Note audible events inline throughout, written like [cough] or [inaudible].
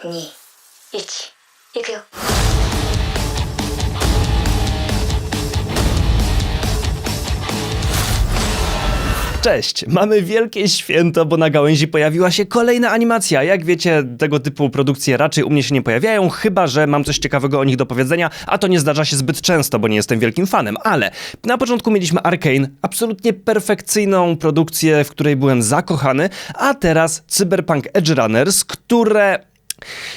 2、1、いくよ。 Cześć! Mamy wielkie święto, bo na gałęzi pojawiła się kolejna animacja. Jak wiecie, tego typu produkcje raczej u mnie się nie pojawiają, chyba że mam coś ciekawego o nich do powiedzenia, a to nie zdarza się zbyt często, bo nie jestem wielkim fanem. Ale na początku mieliśmy Arkane, absolutnie perfekcyjną produkcję, w której byłem zakochany, a teraz Cyberpunk Edge Runners, które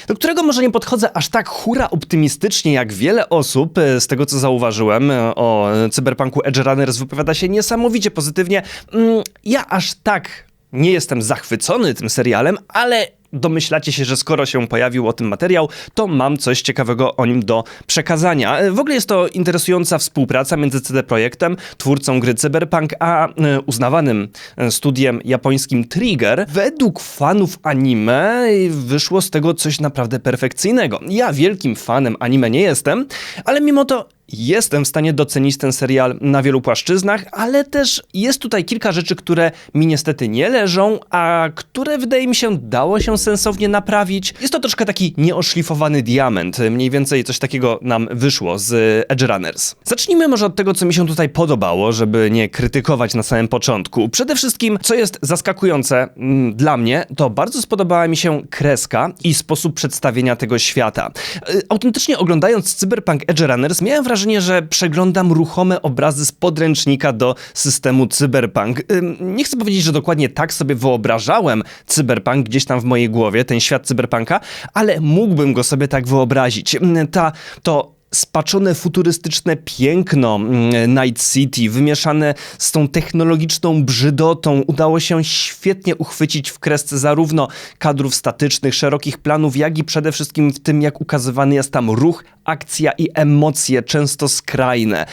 do którego może nie podchodzę aż tak hura optymistycznie jak wiele osób, e, z tego co zauważyłem e, o Cyberpunku Edge Runners wypowiada się niesamowicie pozytywnie. Mm, Ja aż tak nie jestem zachwycony tym serialem, ale domyślacie się, że skoro się pojawił o tym materiał, to mam coś ciekawego o nim do przekazania. E, W ogóle jest to interesująca współpraca między CD Projektem, twórcą gry Cyberpunk, a e, uznawanym e, studiem japońskim Trigger. Według fanów anime wyszło z tego coś naprawdę perfekcyjnego. Ja wielkim fanem anime nie jestem, ale mimo to Jestem w stanie docenić ten serial na wielu płaszczyznach, ale też jest tutaj kilka rzeczy, które mi niestety nie leżą, a które wydaje mi się dało się sensownie naprawić. Jest to troszkę taki nieoszlifowany diament. Mniej więcej coś takiego nam wyszło z Edge Runners. Zacznijmy może od tego, co mi się tutaj podobało, żeby nie krytykować na samym początku. Przede wszystkim, co jest zaskakujące mm, dla mnie, to bardzo spodobała mi się kreska i sposób przedstawienia tego świata. Y, Autentycznie oglądając Cyberpunk Edge Runners miałem wrażenie, że przeglądam ruchome obrazy z podręcznika do systemu Cyberpunk. Nie chcę powiedzieć, że dokładnie tak sobie wyobrażałem Cyberpunk gdzieś tam w mojej głowie, ten świat Cyberpunka, ale mógłbym go sobie tak wyobrazić. Ta, to spaczone futurystyczne piękno mm, Night City, wymieszane z tą technologiczną brzydotą, udało się świetnie uchwycić w kresce zarówno kadrów statycznych, szerokich planów, jak i przede wszystkim w tym, jak ukazywany jest tam ruch, akcja i emocje, często skrajne.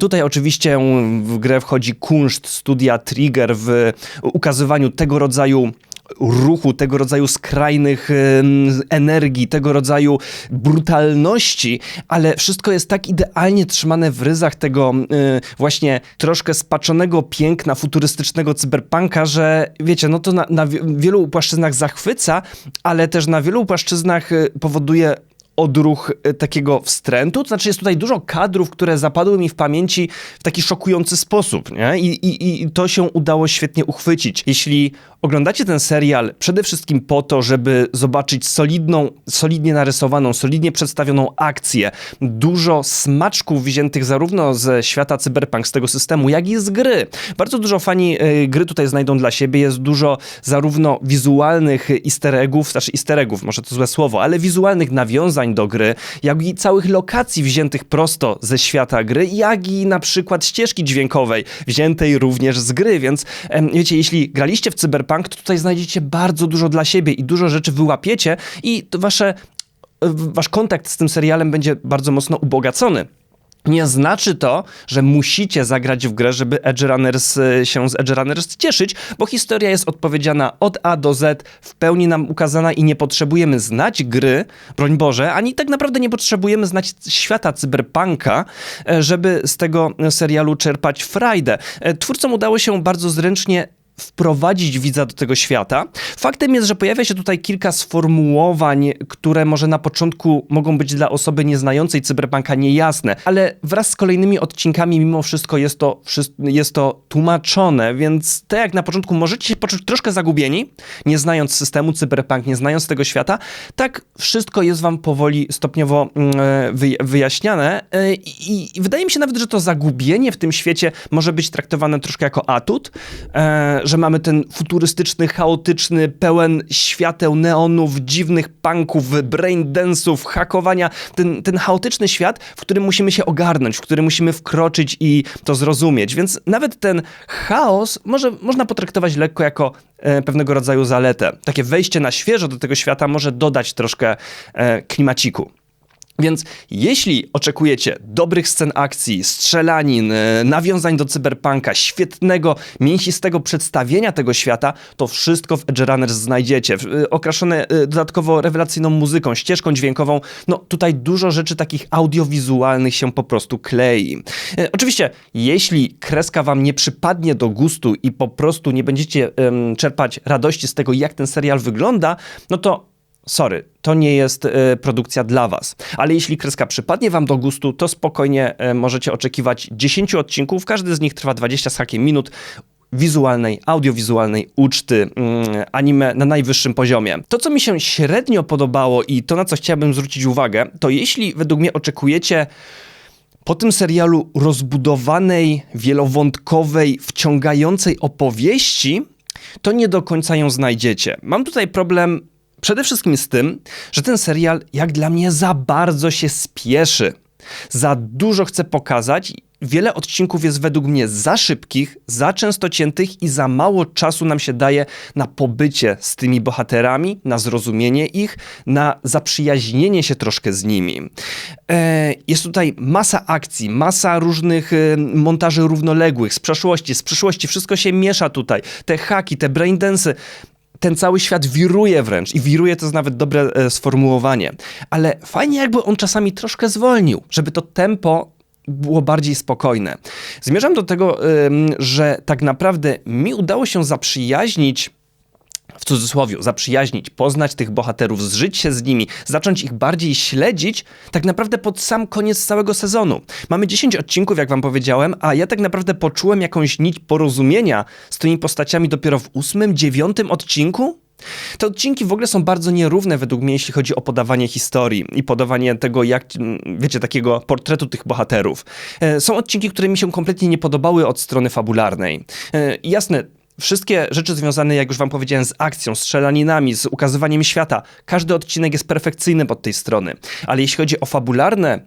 Tutaj oczywiście w grę wchodzi kunszt studia Trigger w ukazywaniu tego rodzaju ruchu, tego rodzaju skrajnych energii, tego rodzaju brutalności, ale wszystko jest tak idealnie trzymane w ryzach tego właśnie troszkę spaczonego piękna futurystycznego cyberpunka, że wiecie, no to na, na wi- wielu płaszczyznach zachwyca, ale też na wielu płaszczyznach y, powoduje odruch y, takiego wstrętu. To znaczy jest tutaj dużo kadrów, które zapadły mi w pamięci w taki szokujący sposób, nie? I, i, I to się udało świetnie uchwycić. Jeśli oglądacie ten serial przede wszystkim po to, żeby zobaczyć solidną, solidnie narysowaną, solidnie przedstawioną akcję, dużo smaczków wziętych zarówno ze świata cyberpunk, z tego systemu, jak i z gry. Bardzo dużo fani y, gry tutaj znajdą dla siebie, jest dużo zarówno wizualnych easter eggów, znaczy easter eggów, może to złe słowo, ale wizualnych nawiązań do gry, jak i całych lokacji wziętych prosto ze świata gry, jak i na przykład ścieżki dźwiękowej, wziętej również z gry, więc wiecie, jeśli graliście w Cyberpunk, to tutaj znajdziecie bardzo dużo dla siebie i dużo rzeczy wyłapiecie i wasze, wasz kontakt z tym serialem będzie bardzo mocno ubogacony. Nie znaczy to, że musicie zagrać w grę, żeby Edge Runners e, się z Edge Runners cieszyć, bo historia jest odpowiedziana od A do Z, w pełni nam ukazana i nie potrzebujemy znać gry, broń Boże, ani tak naprawdę nie potrzebujemy znać świata cyberpunka, e, żeby z tego serialu czerpać frajdę. E, Twórcom udało się bardzo zręcznie wprowadzić widza do tego świata. Faktem jest, że pojawia się tutaj kilka sformułowań, które może na początku mogą być dla osoby nieznającej cyberpunka niejasne, ale wraz z kolejnymi odcinkami mimo wszystko jest to, jest to tłumaczone, więc tak jak na początku możecie się poczuć troszkę zagubieni, nie znając systemu cyberpunk, nie znając tego świata, tak wszystko jest wam powoli stopniowo mm, e, wyj- wyjaśniane e, i, i wydaje mi się nawet, że to zagubienie w tym świecie może być traktowane troszkę jako atut, e, że mamy ten futurystyczny, chaotyczny, pełen świateł, neonów, dziwnych punków, braindance'ów, hakowania, ten, ten chaotyczny świat, w którym musimy się ogarnąć, w którym musimy wkroczyć i to zrozumieć, więc nawet ten chaos może, można potraktować lekko jako e, pewnego rodzaju zaletę. Takie wejście na świeżo do tego świata może dodać troszkę e, klimaciku. Więc jeśli oczekujecie dobrych scen akcji, strzelanin, e, nawiązań do cyberpunka, świetnego, mięsistego przedstawienia tego świata, to wszystko w Edge Runners znajdziecie. E, Okraszone e, dodatkowo rewelacyjną muzyką, ścieżką dźwiękową. No tutaj dużo rzeczy takich audiowizualnych się po prostu klei. Oczywiście, jeśli kreska wam nie przypadnie do gustu i po prostu nie będziecie em, czerpać radości z tego, jak ten serial wygląda, no to sorry, to nie jest e, produkcja dla was. Ale jeśli kreska przypadnie wam do gustu, to spokojnie e, możecie oczekiwać 10 odcinków, każdy z nich trwa 20 z hakiem minut wizualnej, audiowizualnej uczty mm, anime na najwyższym poziomie. To, co mi się średnio podobało i to, na co chciałbym zwrócić uwagę, to jeśli według mnie oczekujecie po tym serialu rozbudowanej, wielowątkowej, wciągającej opowieści, to nie do końca ją znajdziecie. Mam tutaj problem przede wszystkim z tym, że ten serial, jak dla mnie, za bardzo się spieszy. Za dużo chce pokazać. Wiele odcinków jest według mnie za szybkich, za często ciętych i za mało czasu nam się daje na pobycie z tymi bohaterami, na zrozumienie ich, na zaprzyjaźnienie się troszkę z nimi. E, jest tutaj masa akcji, masa różnych e, montaży równoległych z przeszłości, z przyszłości, wszystko się miesza tutaj. Te haki, te braindensy ten cały świat wiruje wręcz i wiruje to jest nawet dobre e, sformułowanie. Ale fajnie jakby on czasami troszkę zwolnił, żeby to tempo było bardziej spokojne. Zmierzam do tego, że tak naprawdę mi udało się zaprzyjaźnić w cudzysłowie, zaprzyjaźnić, poznać tych bohaterów, zżyć się z nimi, zacząć ich bardziej śledzić, tak naprawdę pod sam koniec całego sezonu. Mamy 10 odcinków, jak wam powiedziałem, a ja tak naprawdę poczułem jakąś nić porozumienia z tymi postaciami dopiero w ósmym, dziewiątym odcinku, te odcinki w ogóle są bardzo nierówne według mnie, jeśli chodzi o podawanie historii i podawanie tego, jak, wiecie, takiego portretu tych bohaterów. E, są odcinki, które mi się kompletnie nie podobały od strony fabularnej. E, jasne, Wszystkie rzeczy związane, jak już wam powiedziałem, z akcją, strzelaninami, z ukazywaniem świata, każdy odcinek jest perfekcyjny pod tej strony. Ale jeśli chodzi o fabularne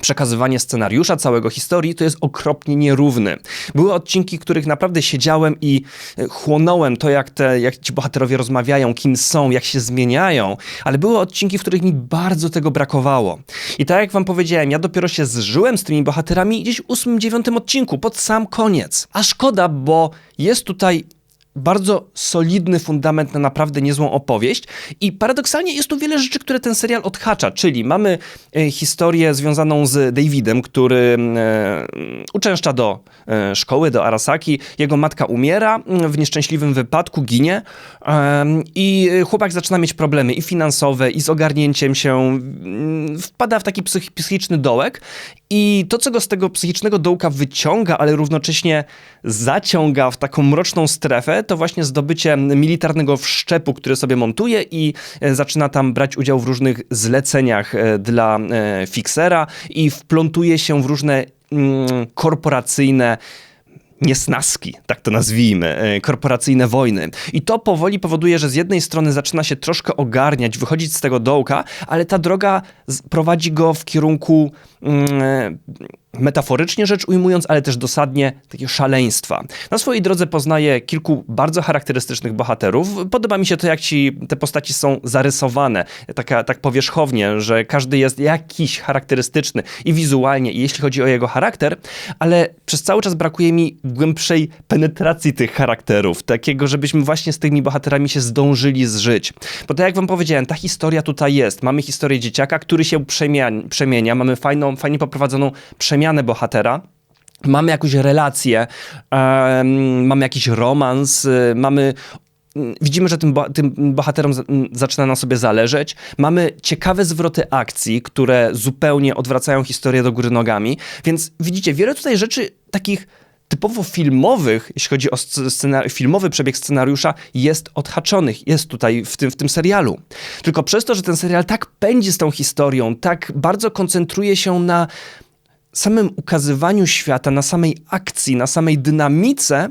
przekazywanie scenariusza całego historii to jest okropnie nierówny. Były odcinki, których naprawdę siedziałem i e, chłonąłem to, jak, te, jak ci bohaterowie rozmawiają, kim są, jak się zmieniają, ale były odcinki, w których mi bardzo tego brakowało. I tak jak wam powiedziałem, ja dopiero się zżyłem z tymi bohaterami gdzieś w ósmym, dziewiątym odcinku, pod sam koniec. A szkoda, bo jest tutaj bardzo solidny fundament na naprawdę niezłą opowieść i paradoksalnie jest tu wiele rzeczy, które ten serial odhacza, czyli mamy e, historię związaną z Davidem, który e, uczęszcza do e, szkoły, do Arasaki, jego matka umiera w nieszczęśliwym wypadku, ginie i chłopak zaczyna mieć problemy i finansowe, i z ogarnięciem się, wpada w taki psych psychiczny dołek. I to, co go z tego psychicznego dołka wyciąga, ale równocześnie zaciąga w taką mroczną strefę, to właśnie zdobycie militarnego wszczepu, który sobie montuje i e, zaczyna tam brać udział w różnych zleceniach e, dla e, fiksera i wplątuje się w różne mm, korporacyjne niesnaski, tak to nazwijmy, korporacyjne wojny. I to powoli powoduje, że z jednej strony zaczyna się troszkę ogarniać, wychodzić z tego dołka, ale ta droga prowadzi go w kierunku mm, metaforycznie rzecz ujmując, ale też dosadnie takiego szaleństwa. Na swojej drodze poznaję kilku bardzo charakterystycznych bohaterów. Podoba mi się to, jak ci te postaci są zarysowane, taka, tak powierzchownie, że każdy jest jakiś charakterystyczny i wizualnie, i jeśli chodzi o jego charakter, ale przez cały czas brakuje mi głębszej penetracji tych charakterów, takiego, żebyśmy właśnie z tymi bohaterami się zdążyli zżyć. Bo tak jak wam powiedziałem, ta historia tutaj jest. Mamy historię dzieciaka, który się przemienia, przemienia mamy fajną, fajnie poprowadzoną przemianę przemianę bohatera. Mamy jakąś relację, mamy jakiś romans, y, mamy mm, Widzimy, że tym, tym bohaterom mm, zaczyna na sobie zależeć. Mamy ciekawe zwroty akcji, które zupełnie odwracają historię do góry nogami. Więc widzicie, wiele tutaj rzeczy takich typowo filmowych, jeśli chodzi o filmowy przebieg scenariusza, jest odhaczonych, jest tutaj w tym, w tym serialu. Tylko przez to, że ten serial tak pędzi z tą historią, tak bardzo koncentruje się na samym ukazywaniu świata, na samej akcji, na samej dynamice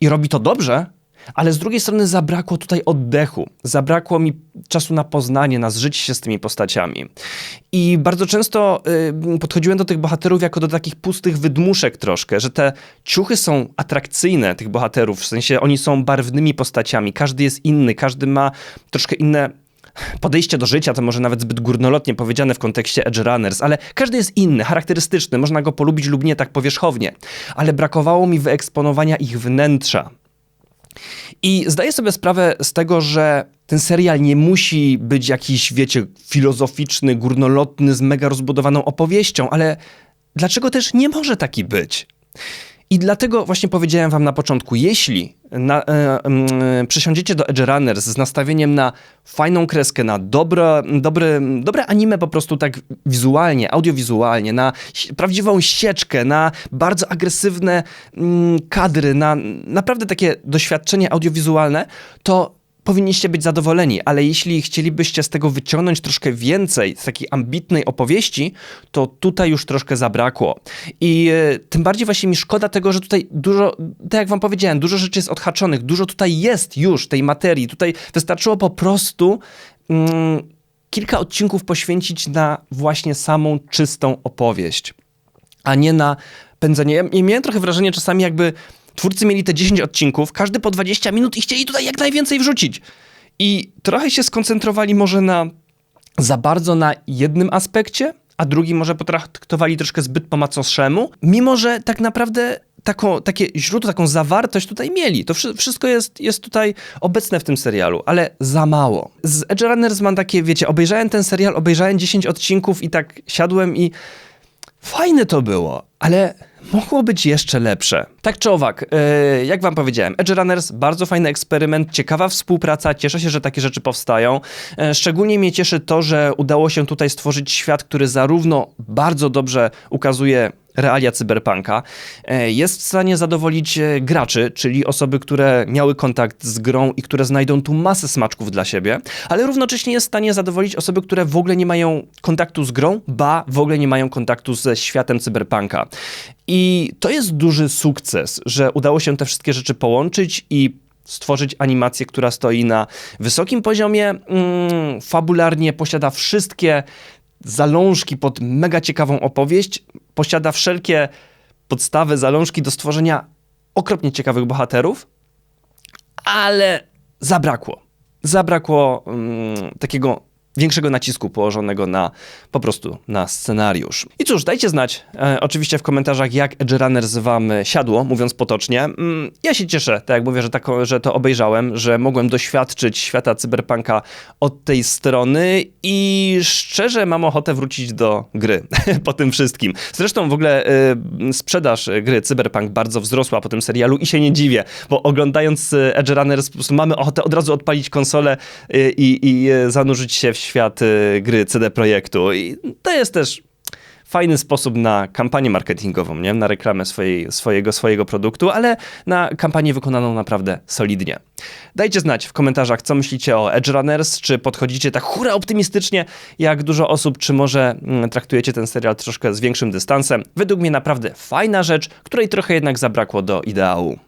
i robi to dobrze, ale z drugiej strony zabrakło tutaj oddechu, zabrakło mi czasu na poznanie, na zżycie się z tymi postaciami. I bardzo często y, podchodziłem do tych bohaterów jako do takich pustych wydmuszek troszkę, że te ciuchy są atrakcyjne, tych bohaterów, w sensie oni są barwnymi postaciami, każdy jest inny, każdy ma troszkę inne podejście do życia to może nawet zbyt górnolotnie powiedziane w kontekście Edge Runners, ale każdy jest inny, charakterystyczny, można go polubić lub nie tak powierzchownie, ale brakowało mi wyeksponowania ich wnętrza. I zdaję sobie sprawę z tego, że ten serial nie musi być jakiś, wiecie, filozoficzny, górnolotny, z mega rozbudowaną opowieścią, ale dlaczego też nie może taki być? I dlatego właśnie powiedziałem wam na początku, jeśli na, e, mm, przysiądziecie do Edge Runners z nastawieniem na fajną kreskę, na dobre, dobre, dobre anime po prostu tak wizualnie, audiowizualnie, na prawdziwą ścieżkę, na bardzo agresywne mm, kadry, na naprawdę takie doświadczenie audiowizualne, to powinniście być zadowoleni, ale jeśli chcielibyście z tego wyciągnąć troszkę więcej, z takiej ambitnej opowieści, to tutaj już troszkę zabrakło. I e, tym bardziej właśnie mi szkoda tego, że tutaj dużo, tak jak wam powiedziałem, dużo rzeczy jest odhaczonych, dużo tutaj jest już tej materii. Tutaj wystarczyło po prostu mm, kilka odcinków poświęcić na właśnie samą czystą opowieść a nie na pędzenie. Ja, ja miałem trochę wrażenie czasami jakby twórcy mieli te 10 odcinków, każdy po 20 minut i chcieli tutaj jak najwięcej wrzucić. I trochę się skoncentrowali może na za bardzo na jednym aspekcie, a drugi może potraktowali troszkę zbyt po macoszemu, mimo że tak naprawdę taką, takie źródło, taką zawartość tutaj mieli. To wszy- wszystko jest, jest tutaj obecne w tym serialu, ale za mało. Z Edge Runners mam takie, wiecie, obejrzałem ten serial, obejrzałem 10 odcinków i tak siadłem i Fajne to było, ale mogło być jeszcze lepsze. Tak czy owak, yy, jak wam powiedziałem, Edge Runners, bardzo fajny eksperyment, ciekawa współpraca, cieszę się, że takie rzeczy powstają. E, szczególnie mnie cieszy to, że udało się tutaj stworzyć świat, który zarówno bardzo dobrze ukazuje realia cyberpunka, e, jest w stanie zadowolić graczy, czyli osoby, które miały kontakt z grą i które znajdą tu masę smaczków dla siebie, ale równocześnie jest w stanie zadowolić osoby, które w ogóle nie mają kontaktu z grą, ba, w ogóle nie mają kontaktu ze światem cyberpunka. I to jest duży sukces, że udało się te wszystkie rzeczy połączyć i stworzyć animację, która stoi na wysokim poziomie, mm, fabularnie posiada wszystkie zalążki pod mega ciekawą opowieść, posiada wszelkie podstawy, zalążki do stworzenia okropnie ciekawych bohaterów, ale zabrakło. Zabrakło mm, takiego większego nacisku położonego na po prostu na scenariusz. I cóż, dajcie znać e, oczywiście w komentarzach, jak Edge Runners wam siadło, mówiąc potocznie. Mm, ja się cieszę, tak jak mówię, że, tako, że to obejrzałem, że mogłem doświadczyć świata cyberpunka od tej strony i szczerze mam ochotę wrócić do gry [laughs] po tym wszystkim. Zresztą w ogóle y, sprzedaż gry Cyberpunk bardzo wzrosła po tym serialu i się nie dziwię, bo oglądając y, Edge Runners mamy ochotę od razu odpalić konsolę y, i, i zanurzyć się w świat y, gry CD Projektu. I to jest też fajny sposób na kampanię marketingową, nie? na reklamę swojej, swojego, swojego produktu, ale na kampanię wykonaną naprawdę solidnie. Dajcie znać w komentarzach, co myślicie o Edge Runners, czy podchodzicie tak hura optymistycznie, jak dużo osób, czy może mm, traktujecie ten serial troszkę z większym dystansem. Według mnie naprawdę fajna rzecz, której trochę jednak zabrakło do ideału.